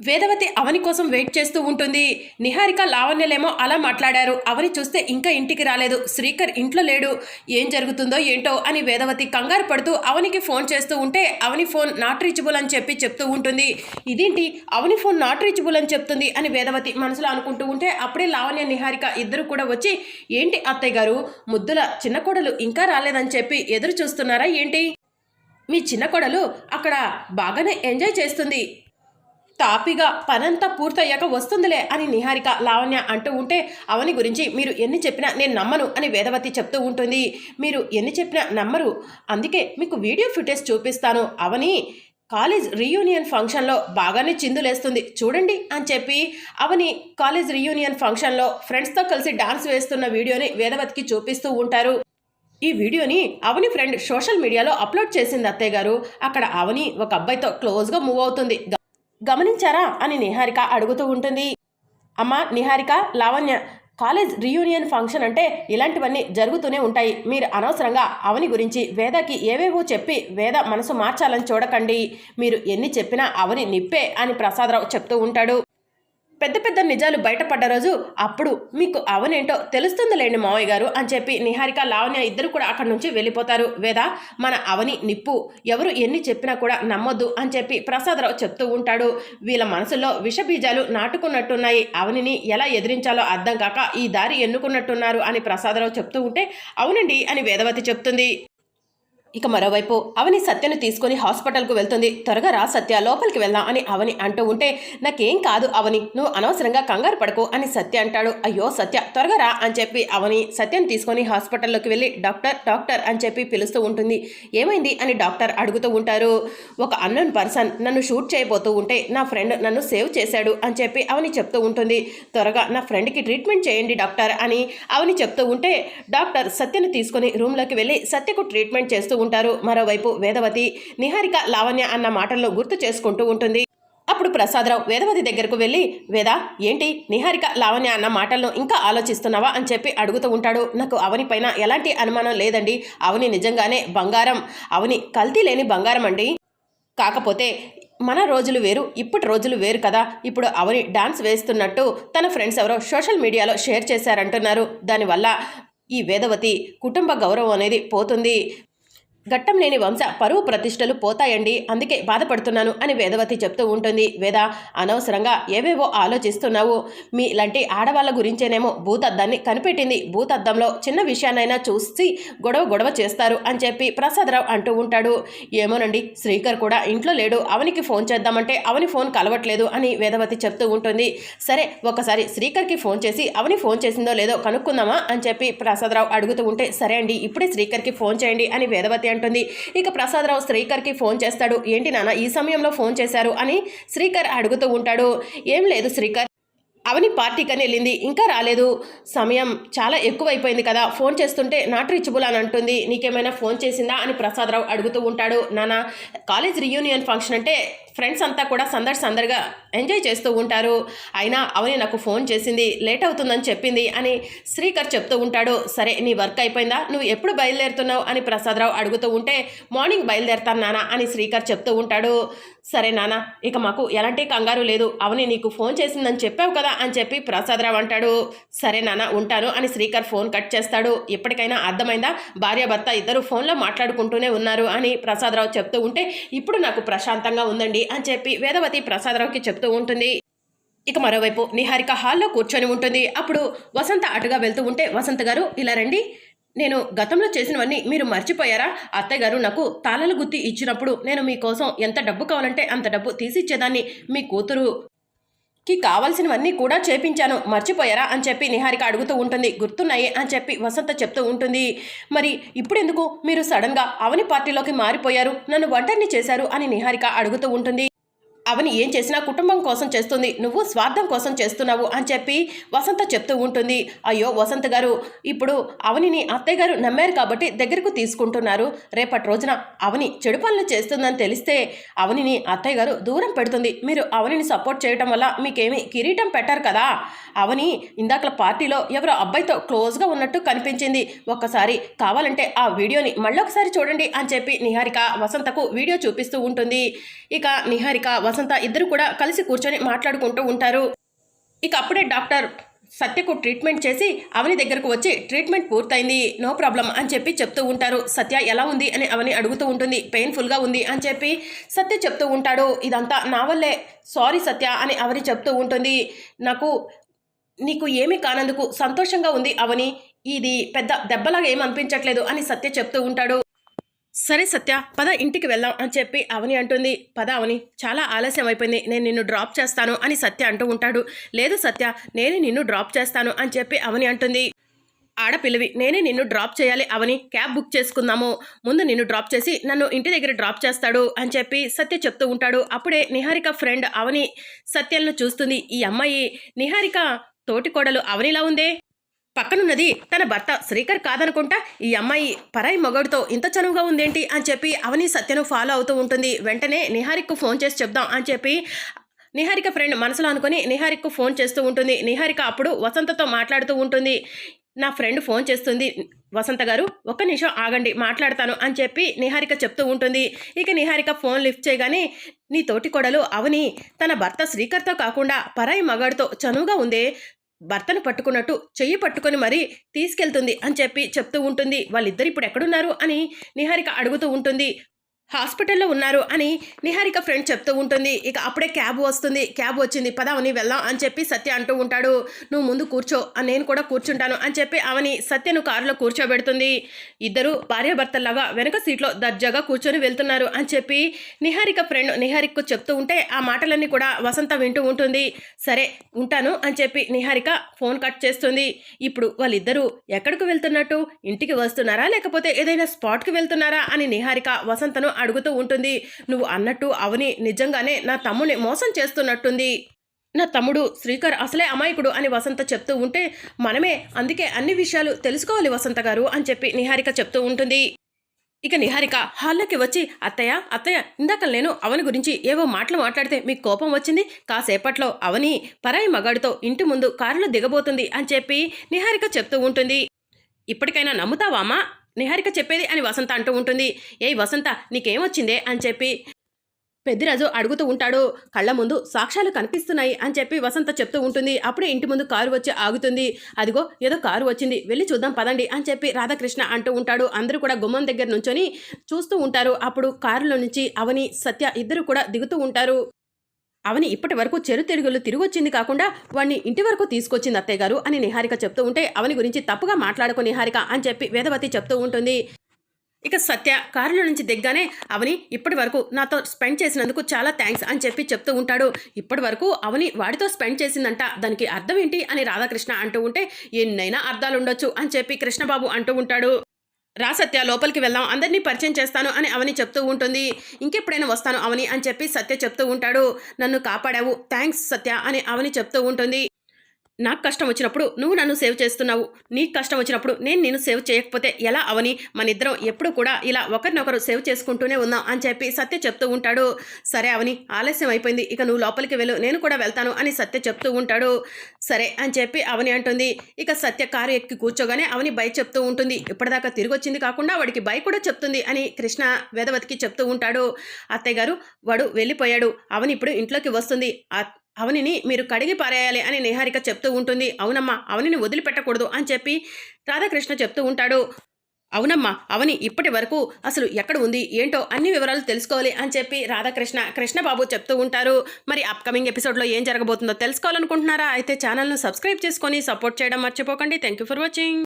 వేదవతి అవని కోసం వెయిట్ చేస్తూ ఉంటుంది. నిహారిక లావణ్యలేమో అలా మాట్లాడారు. అవని చూస్తే ఇంకా ఇంటికి రాలేదు. శ్రీకర్ ఇంట్లో లేడు. ఏం జరుగుతుందో ఏంటో అని వేదవతి కంగారు పడుతూ అవనికి ఫోన్ చేస్తూ ఉంటే అవని ఫోన్ నాట్ రీచబుల్ అని చెప్పి చెప్తూ ఉంటుంది. ఇదేంటి? అవని ఫోన్ నాట్ రీచబుల్ అని చెప్తుంది అని వేదవతి మనసులో అనుకుంటూ ఉంటే అప్పుడే లావణ్య నిహారిక ఇద్దరు కూడా వచ్చి ఏంటి అత్తయ్య గారు? ముద్దుల చిన్న కోడలు ఇంకా రాలేదని చెప్పి ఎదురు చూస్తున్నారా ఏంటి? మీ చిన్న కోడలు అక్కడ బాగానే ఎంజాయ్ చేస్తుంది. తాపిగా పనంతా పూర్తయ్యాక వస్తుందిలే అని నిహారిక లావణ్య అంటూ ఉంటే అవని గురించి మీరు ఎన్ని చెప్పినా నేను నమ్మను అని వేదవతి చెప్తూ ఉంటుంది. మీరు ఎన్ని చెప్పినా నమ్మరు. అందుకే మీకు వీడియో ఫుటేజ్ చూపిస్తాను. అవని కాలేజ్ రీయూనియన్ ఫంక్షన్లో బాగానే చిందులేస్తుంది చూడండి అని చెప్పి అవని కాలేజ్ రీయూనియన్ ఫంక్షన్లో ఫ్రెండ్స్తో కలిసి డాన్స్ వేస్తున్న వీడియోని వేదవతికి చూపిస్తూ ఉంటారు. ఈ వీడియోని అవని ఫ్రెండ్ సోషల్ మీడియాలో అప్లోడ్ చేసింది అత్తయ్య గారు. అక్కడ అవని ఒక అబ్బాయితో క్లోజ్గా మూవ్ అవుతుంది. గమనించారా అని నిహారిక అడుగుతూ ఉంటుంది. అమ్మ Niharika Lavanya college reunion function అంటే ఇలాంటివన్నీ జరుగుతూనే ఉంటాయి. మీరు అనవసరంగా అవని గురించి వేదకి ఏవేవో చెప్పి వేద మనసు మార్చాలని చూడకండి. మీరు ఎన్ని చెప్పినా అవని నిప్పే అని ప్రసాదరావు చెప్తూ ఉంటాడు. పెద్ద పెద్ద నిజాలు బయటపడ్డ రోజు అప్పుడు మీకు అవనేంటో తెలుస్తుందిలేండి మావయ్య గారు అని చెప్పి నిహారిక లావణ్య ఇద్దరు కూడా అక్కడి నుంచి వెళ్ళిపోతారు. వేద మన అవని నిప్పు ఎవరు ఎన్ని చెప్పినా కూడా నమ్మొద్దు అని చెప్పి ప్రసాదరావు చెప్తూ ఉంటాడు. వీళ్ళ మనసులో విషబీజాలు నాటుకున్నట్టున్నాయి. అవనిని ఎలా ఎదిరించాలో అర్థం కాక ఈ దారి ఎన్నుకున్నట్టున్నారు అని ప్రసాదరావు చెప్తూ ఉంటే అవునండి అని వేదవతి చెప్తుంది. ఇక మరోవైపు అవని సత్యను తీసుకొని హాస్పిటల్కు వెళ్తుంది. త్వరగా రా సత్య లోపలికి వెళ్దాం అని అవని అంటూ ఉంటే నాకేం కాదు అవని నువ్వు అనవసరంగా కంగారు పడకు అని సత్య అంటాడు. అయ్యో సత్య త్వరగా రా అని చెప్పి అవని సత్యను తీసుకొని హాస్పిటల్లోకి వెళ్ళి డాక్టర్ డాక్టర్ అని చెప్పి పిలుస్తూ ఉంటుంది. ఏమైంది? అని డాక్టర్ అడుగుతూ ఉంటారు. ఒక అన్నోన్ పర్సన్ నన్ను షూట్ చేయబోతూ ఉంటే నా ఫ్రెండ్ నన్ను సేవ్ చేశాడు అని చెప్పి అవని చెప్తూ ఉంటుంది. త్వరగా నా ఫ్రెండ్కి ట్రీట్మెంట్ చేయండి డాక్టర్ అని అవని చెప్తూ ఉంటే డాక్టర్ సత్యను తీసుకొని రూమ్లోకి వెళ్ళి సత్యకు ట్రీట్మెంట్ చేస్తూ ఉంటారు. మరోవైపు వేదవతి నిహారిక లావణ్య అన్న మాటల్లో గుర్తు చేసుకుంటూ ఉంటుంది. అప్పుడు ప్రసాదరావు వేదవతి దగ్గరకు వెళ్ళి వేద ఏంటి? నిహారిక లావణ్య అన్న మాటలను ఇంకా ఆలోచిస్తున్నావా? అని చెప్పి అడుగుతూ ఉంటాడు. నాకు అవనిపైన ఎలాంటి అనుమానం లేదండి. అవని నిజంగానే బంగారం. అవని కల్తీ లేని బంగారం అండి. కాకపోతే మన రోజులు వేరు ఇప్పటి రోజులు వేరు కదా. ఇప్పుడు అవని డాన్స్ వేస్తున్నట్టు తన ఫ్రెండ్స్ ఎవరో సోషల్ మీడియాలో షేర్ చేశారంటున్నారు. దానివల్ల ఈ వేదవతి కుటుంబ గౌరవం అనేది పోతుంది. ఘట్టం లేని వంశ పరువు ప్రతిష్టలు పోతాయండి. అందుకే బాధపడుతున్నాను అని వేదవతి చెప్తూ ఉంటుంది. వేద అనవసరంగా ఏవేవో ఆలోచిస్తున్నావు. మీ ఇలాంటి ఆడవాళ్ళ గురించేనేమో భూతద్దాన్ని కనిపెట్టింది. భూతద్దంలో చిన్న విషయాన్నైనా చూసి గొడవ గొడవ చేస్తారు అని చెప్పి ప్రసాదరావు అంటూ ఉంటాడు. ఏమోనండి శ్రీకర్ కూడా ఇంట్లో లేడు. అవనికి ఫోన్ చేద్దామంటే అవని ఫోన్ కలవట్లేదు అని వేదవతి చెప్తూ ఉంటుంది. సరే ఒకసారి శ్రీకర్కి ఫోన్ చేసి అవని ఫోన్ చేసిందో లేదో కనుక్కుందామా అని చెప్పి ప్రసాదరావు అడుగుతూ ఉంటే సరే అండి ఇప్పుడే శ్రీకర్కి ఫోన్ చేయండి అని వేదవతి అంటుంది. ఇక ప్రసాదరావు శ్రీకర్కి ఫోన్ చేస్తాడు. ఏంటి నాన్న ఈ సమయంలో ఫోన్ చేశారు అని శ్రీకర్ అడుగుతూ ఉంటాడు. ఏం లేదు శ్రీకర్. అవని పార్టీకని వెళ్ళింది. ఇంకా రాలేదు. సమయం చాలా ఎక్కువైపోయింది కదా. ఫోన్ చేస్తుంటే నాట్ రీచబుల్ అని అంటుంది. నీకేమైనా ఫోన్ చేసిందా అని ప్రసాదరావు అడుగుతూ ఉంటాడు. నాన్న కాలేజ్ రియూనియన్ ఫంక్షన్ అంటే ఫ్రెండ్స్ అంతా కూడా సందడి సందడిగా ఎంజాయ్ చేస్తూ ఉంటారు. అయినా అవని నాకు ఫోన్ చేసింది లేట్ అవుతుందని చెప్పింది అని శ్రీకర్ చెప్తూ ఉంటాడు. సరే నీ వర్క్ అయిపోయిందా? నువ్వు ఎప్పుడు బయలుదేరుతున్నావు? అని ప్రసాదరావు అడుగుతూ ఉంటే మార్నింగ్ బయలుదేరుతాను నాన్న అని శ్రీకర్ చెప్తూ ఉంటాడు. సరే నాన్న ఇక మాకు ఎలాంటి కంగారు లేదు. అవని నీకు ఫోన్ చేసిందని చెప్పావు కదా అని చెప్పి ప్రసాదరావు అంటాడు. సరే నాన్న ఉంటాను అని శ్రీకర్ ఫోన్ కట్ చేస్తాడు. ఇప్పటికైనా అర్థమైందా? భార్యాభర్త ఇద్దరు ఫోన్లో మాట్లాడుకుంటూనే ఉన్నారు అని ప్రసాదరావు చెప్తూ ఉంటే ఇప్పుడు నాకు ప్రశాంతంగా ఉందండి. అని చెప్పి వేదవతి ప్రసాదరావుకి చెప్తూ ఉంటుంది. ఇక మరోవైపు నిహారిక హాల్లో కూర్చొని ఉంటుంది. అప్పుడు వసంత అటుగా వెళ్తూ ఉంటే వసంత గారు ఇలా రండి. నేను గతంలో చేసినవన్నీ మీరు మర్చిపోయారా? అత్తయ్య గారు నాకు తాళాల గుత్తి ఇచ్చినప్పుడు నేను మీకోసం ఎంత డబ్బు కావాలంటే అంత డబ్బు తీసిచ్చేదాన్ని మీ కూతురు కి కావాల్సినవన్నీ కూడా చేపించాను. మర్చిపోయారా? అని చెప్పి నిహారిక అడుగుతూ ఉంటుంది. గుర్తున్నాయి? అని చెప్పి వసంత చెప్తూ ఉంటుంది. మరి ఇప్పుడెందుకు? మీరు సడన్గా అవని పార్టీలోకి మారిపోయారు. నన్ను ఒంటరిని చేశారు అని నిహారిక అడుగుతూ ఉంటుంది. అవని ఏం చేసినా కుటుంబం కోసం చేస్తుంది నువ్వు స్వార్థం కోసం చేస్తున్నావు అని చెప్పి వసంత చెప్తూ ఉంటుంది. అయ్యో వసంత గారు ఇప్పుడు అవనిని అత్తయ్య గారు నమ్మారు కాబట్టి దగ్గరకు తీసుకుంటున్నారు. రేపటి రోజున అవని చెడు పనులు చేస్తుందని తెలిస్తే అవనిని అత్తయ్య గారు దూరం పెడుతుంది. మీరు అవనిని సపోర్ట్ చేయడం వల్ల మీకేమి కిరీటం పెట్టారు కదా? అవని ఇందాకల పార్టీలో ఎవరో అబ్బాయితో క్లోజ్గా ఉన్నట్టు కనిపించింది. ఒక్కసారి కావాలంటే ఆ వీడియోని మళ్ళొకసారి చూడండి అని చెప్పి నిహారిక వసంతకు వీడియో చూపిస్తూ ఉంటుంది. ఇక నిహారిక వసంత ఇద్దరు కూడా కలిసి కూర్చొని మాట్లాడుకుంటూ ఉంటారు. ఇక అప్పుడే డాక్టర్ సత్యకు ట్రీట్మెంట్ చేసి అవని దగ్గరకు వచ్చి ట్రీట్మెంట్ పూర్తయింది నో ప్రాబ్లం అని చెప్పి చెప్తూ ఉంటారు. సత్య ఎలా ఉంది? అని అవని అడుగుతూ ఉంటుంది. పెయిన్ఫుల్గా ఉంది అని చెప్పి సత్య చెప్తూ ఉంటాడు. ఇదంతా నా వల్లే. సారీ సత్య అని అవని చెప్తూ ఉంటుంది. నాకు నీకు ఏమీ కానందుకు సంతోషంగా ఉంది అవని. ఇది పెద్ద దెబ్బలాగా ఏమనిపించట్లేదు అనిపించట్లేదు అని సత్య చెప్తూ ఉంటాడు. సరే సత్య పద ఇంటికి వెళ్దాం అని చెప్పి అవని అంటుంది. పద అవని చాలా ఆలస్యం అయిపోయింది. నేను నిన్ను డ్రాప్ చేస్తాను అని సత్య అంటూ ఉంటాడు. లేదు సత్య నేనే నిన్ను డ్రాప్ చేస్తాను అని చెప్పి అవని అంటుంది. ఆడపిల్లవి నేనే నిన్ను డ్రాప్ చేయాలి అవని క్యాబ్ బుక్ చేసుకుందాము. ముందు నిన్ను డ్రాప్ చేసి నన్ను ఇంటి దగ్గర డ్రాప్ చేస్తాడు అని చెప్పి సత్య చెప్తూ ఉంటాడు. అప్పుడే నిహారిక ఫ్రెండ్ అవని సత్యలను చూస్తుంది. ఈ అమ్మాయి నిహారిక తోటికోడలు అవనిలా ఉందే? పక్కనున్నది తన భర్త శ్రీకర్ కాదనుకుంటా ఈ అమ్మాయి పరాయి మొగడుతో ఇంత చనువుగా ఉందేంటి అని చెప్పి అవని సత్యను ఫాలో అవుతూ ఉంటుంది. వెంటనే నిహారిక్కు ఫోన్ చేసి చెప్దాం అని చెప్పి నిహారిక ఫ్రెండ్ మనసులో అనుకుని నిహారిక్కు ఫోన్ చేస్తూ ఉంటుంది. నిహారిక అప్పుడు వసంతతో మాట్లాడుతూ ఉంటుంది. నా ఫ్రెండ్ ఫోన్ చేస్తుంది. వసంత గారు ఒక్క నిమిషం ఆగండి మాట్లాడతాను అని చెప్పి నిహారిక చెప్తూ ఉంటుంది. ఇక నిహారిక ఫోన్ లిఫ్ట్ చేయగానే నీ తోటి కొడలు అవని తన భర్త శ్రీకర్తో కాకుండా పరాయి మగాడితో చనువుగా ఉందే భర్తను పట్టుకున్నట్టు చెయ్యి పట్టుకొని మరీ తీసుకెళ్తుంది అని చెప్పి చెప్తూ ఉంటుంది. వాళ్ళిద్దరు ఇప్పుడు ఎక్కడున్నారు అని నిహారిక అడుగుతూ ఉంటుంది. హాస్పిటల్లో ఉన్నారు అని నిహారిక ఫ్రెండ్ చెప్తూ ఉంటుంది. ఇక అప్పుడే క్యాబ్ వస్తుంది. క్యాబ్ వచ్చింది. పద అవని వెళ్దాం అని చెప్పి సత్య అంటూ ఉంటాడు. నువ్వు ముందు కూర్చో. నేను కూడా కూర్చుంటాను అని చెప్పి అవని సత్యను కారులో కూర్చోబెడుతుంది. ఇద్దరు భార్యాభర్తల్లాగా వెనక సీట్లో దర్జాగా కూర్చొని వెళ్తున్నారు అని చెప్పి నిహారిక ఫ్రెండ్ నిహారికకు చెప్తూ ఉంటే ఆ మాటలన్నీ కూడా వసంత వింటూ ఉంటుంది. సరే ఉంటాను అని చెప్పి నిహారిక ఫోన్ కట్ చేస్తుంది. ఇప్పుడు వాళ్ళిద్దరూ ఎక్కడికి వెళ్తున్నట్టు? ఇంటికి వస్తున్నారా? లేకపోతే ఏదైనా స్పాట్కి వెళ్తున్నారా? అని నిహారిక వసంతను అడుగుతూ ఉంటుంది. నువ్వు అన్నట్టు అవని నిజంగానే నా తమ్ముని మోసం చేస్తున్నట్టుంది. నా తమ్ముడు శ్రీకర్ అసలే అమాయకుడు అని వసంత చెప్తూ ఉంటే మనమే అందుకే అన్ని విషయాలు తెలుసుకోవాలి వసంత గారు అని చెప్పి నిహారిక చెప్తూ ఉంటుంది. ఇక నిహారిక హాల్లోకి వచ్చి అత్తయ్య అత్తయ్య ఇందాక నేను అవని గురించి ఏవో మాటలు మాట్లాడితే మీకు కోపం వచ్చింది. కాసేపట్లో అవని పరాయి మగాడితో ఇంటి ముందు కారులో దిగబోతుంది అని చెప్పి నిహారిక చెప్తూ ఉంటుంది. ఇప్పటికైనా నమ్ముతావామా నిహారిక చెప్పేది అని వసంత అంటూ ఉంటుంది. ఏయ్ వసంత నీకేమొచ్చిందే? అని చెప్పి పెద్దిరాజు అడుగుతూ ఉంటాడు. కళ్ళ ముందు సాక్ష్యాలు కనిపిస్తున్నాయి అని చెప్పి వసంత చెప్తూ ఉంటుంది. అప్పుడే ఇంటి ముందు కారు వచ్చి ఆగుతుంది. అదిగో ఏదో కారు వచ్చింది. వెళ్ళి చూద్దాం పదండి అని చెప్పి రాధాకృష్ణ అంటూ ఉంటాడు. అందరూ కూడా గుమ్మం దగ్గర నుంచొని చూస్తూ ఉంటారు. అప్పుడు కారులో నుంచి అవని సత్య ఇద్దరు కూడా దిగుతూ ఉంటారు. అవని ఇప్పటి వరకు చెరుతిరుగులు తిరిగొచ్చింది కాకుండా వాణ్ణి ఇంటి వరకు తీసుకొచ్చింది అత్తయ్య గారు అని నిహారిక చెప్తూ ఉంటే అవని గురించి తప్పుగా మాట్లాడుకో నిహారిక అని చెప్పి వేదవతి చెప్తూ ఉంటుంది. ఇక సత్య కారులో నుంచి దిగ్గానే అవని ఇప్పటి వరకు నాతో స్పెండ్ చేసినందుకు చాలా థ్యాంక్స్ అని చెప్పి చెప్తూ ఉంటాడు. ఇప్పటి వరకు అవని వాడితో స్పెండ్ చేసిందంట. దానికి అర్థం ఏంటి అని రాధాకృష్ణ అంటూ ఉంటే ఎన్నైనా అర్థాలు ఉండొచ్చు అని చెప్పి కృష్ణబాబు అంటూ ఉంటాడు. రా సత్య లోపలికి వెళ్దాం. అందరినీ పరిచయం చేస్తాను అని అవని చెప్తూ ఉంటుంది. ఇంకెప్పుడైనా వస్తాను అవని అని చెప్పి సత్య చెప్తూ ఉంటాడు. నన్ను కాపాడావు. థ్యాంక్స్ సత్య అని అవని చెప్తూ ఉంటుంది. నాకు కష్టం వచ్చినప్పుడు నువ్వు నన్ను సేవ్ చేస్తున్నావు. నీకు కష్టం వచ్చినప్పుడు నేను నిన్ను సేవ్ చేయకపోతే ఎలా అవని? మన ఇద్దరం ఎప్పుడు కూడా ఇలా ఒకరినొకరు సేవ్ చేసుకుంటూనే ఉందాం అని చెప్పి సత్య చెప్తూ ఉంటాడు. సరే అవని ఆలస్యం అయిపోయింది. ఇక నువ్వు లోపలికి వెళ్ళు. నేను కూడా వెళ్తాను అని సత్య చెప్తూ ఉంటాడు. సరే అని చెప్పి అవని అంటుంది. ఇక సత్య కారు ఎక్కి కూర్చోగానే అవని బై చెప్తూ ఉంటుంది. ఇప్పటిదాకా తిరిగి వచ్చింది కాకుండా వాడికి బై కూడా చెప్తుంది అని కృష్ణ వేదవతికి చెప్తూ ఉంటాడు. అత్తయ్య గారు వాడు వెళ్ళిపోయాడు. అవని ఇప్పుడు ఇంట్లోకి వస్తుంది. అవనిని మీరు కడిగి పారేయాలి అని నిహారిక చెప్తూ ఉంటుంది. అవునమ్మా అవనిని వదిలిపెట్టకూడదు అని చెప్పి రాధాకృష్ణ చెప్తూ ఉంటాడు. అవునమ్మా అవని ఇప్పటి వరకు అసలు ఎక్కడ ఉంది ఏంటో అన్ని వివరాలు తెలుసుకోవాలి అని చెప్పి రాధాకృష్ణ కృష్ణబాబు చెప్తూ ఉంటారు. మరి అప్కమింగ్ ఎపిసోడ్లో ఏం జరగబోతుందో తెలుసుకోవాలనుకుంటున్నారా? అయితే ఛానల్ను సబ్స్క్రైబ్ చేసుకొని సపోర్ట్ చేయడం మర్చిపోకండి. Thank you for watching